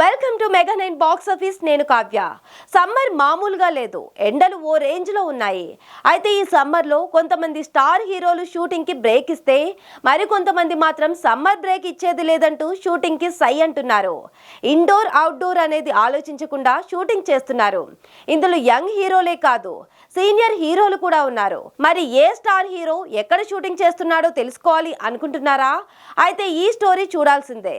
Welcome to mega nine box office నేను Kavya. Summer మామూలుగా లేదు ఎండలు ఓ రేంజ్లో ఉన్నాయి. అయితే ఈ సమ్మర్లో కొంతమంది స్టార్ హీరోలు షూటింగ్కి బ్రేక్ ఇస్తే మరి కొంతమంది మాత్రం సమ్మర్ బ్రేక్ ఇచ్చేది లేదంటూ షూటింగ్కి సై అంటున్నారు. ఇండోర్ అవుట్డోర్ అనేది ఆలోచించకుండా షూటింగ్ చేస్తున్నారు. ఇందులో యంగ్ హీరోలే కాదు సీనియర్ హీరోలు కూడా ఉన్నారు. మరి ఏ స్టార్ హీరో ఎక్కడ షూటింగ్ చేస్తున్నాడో తెలుసుకోవాలి అనుకుంటున్నారా? అయితే ఈ స్టోరీ చూడాల్సిందే.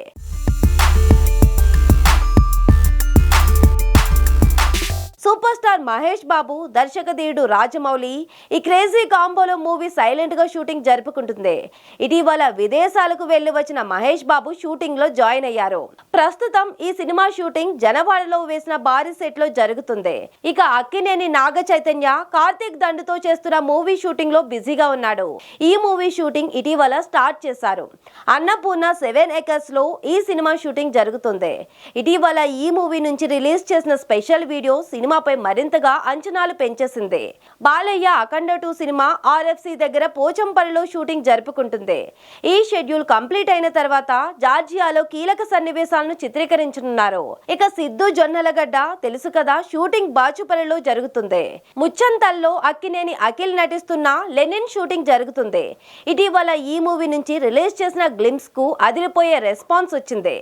మహేష్ బాబు దర్శకధీయుడు రాజమౌళి ఈ క్రేజీ కాంబోలో మూవీ సైలెంట్గా షూటింగ్ జరుపుకుంటుంది. ఇటీవల విదేశాలకు వెళ్ళి వచ్చిన మహేష్ బాబు షూటింగ్లో జాయిన్ అయ్యారు. ప్రస్తుతం ఈ సినిమా షూటింగ్ జనవాడలో వేసిన భారీ సెట్లో జరుగుతుంది. ఇక అక్కినేని నాగ చైతన్య కార్తీక్ దండుతో చేస్తున్న మూవీ షూటింగ్లో బిజీగా ఉన్నాడు. ఈ మూవీ షూటింగ్ ఇటీవల స్టార్ట్ చేశారు. అన్నపూర్ణ సెవెన్ ఎకర్స్లో ఈ సినిమా షూటింగ్ జరుగుతుంది. ఇటీవల ఈ మూవీ నుంచి రిలీజ్ చేసిన స్పెషల్ వీడియో సినిమాపై మరింత మరింతగా అంచనాలు పెంచేసింది. Balayya Akhanda two cinema RFC దగ్గర పోచంపల్లిలో షూటింగ్ జరుపుకుంటుంది. ఈ షెడ్యూల్ కంప్లీట్ అయిన తర్వాత జార్జియాలో కీలక సన్నివేశాలను చిత్రీకరించనున్నారు. ఇక సిద్ధు జొన్నలగడ్డ తెలుసు కదా షూటింగ్ బాచుపల్లిలో జరుగుతుంది. ముచ్చంతల్లో అక్కినేని అఖిల్ నటిస్తున్న లెనిన్ షూటింగ్ జరుగుతుంది. ఇటీవల ఈ మూవీ నుంచి రిలీజ్ చేసిన గ్లిమ్స్కు అదిరిపోయే రెస్పాన్స్ వచ్చింది.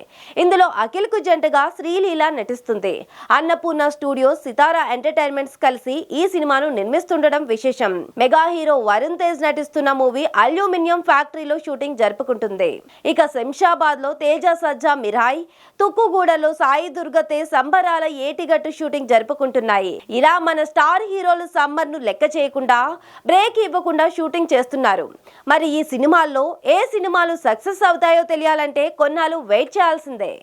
ఇందులో అఖిల్కు జంటగా శ్రీలీల నటిస్తుంది. Annapurna studios Sithara entertain entertainments కలిసి ఈ సినిమాను నిర్మిస్తుండడం విశేషం. మెగా హీరో వరుణ్ తేజ్ నటిస్తున్న మూవీ అల్యూమినియం ఫ్యాక్టరీలో షూటింగ్ జరుపుకుంటుంది. ఇక శంషాబాద్లో తేజ సజ్జా మిరాయ్ తుక్కుగూడలో సాయి దుర్గతే సంబరాల ఏటిగట్టు షూటింగ్ జరుపుకుంటున్నాయి. ఇలా మన స్టార్ హీరోలు సమ్మర్ను లెక్క చేయకుండా బ్రేక్ ఇవ్వకుండా షూటింగ్ చేస్తున్నారు. మరి ఈ సినిమాల్లో ఏ సినిమాలు సక్సెస్ అవుతాయో తెలియాలంటే కొన్నాళ్ళు వెయిట్ చేయాల్సిందే.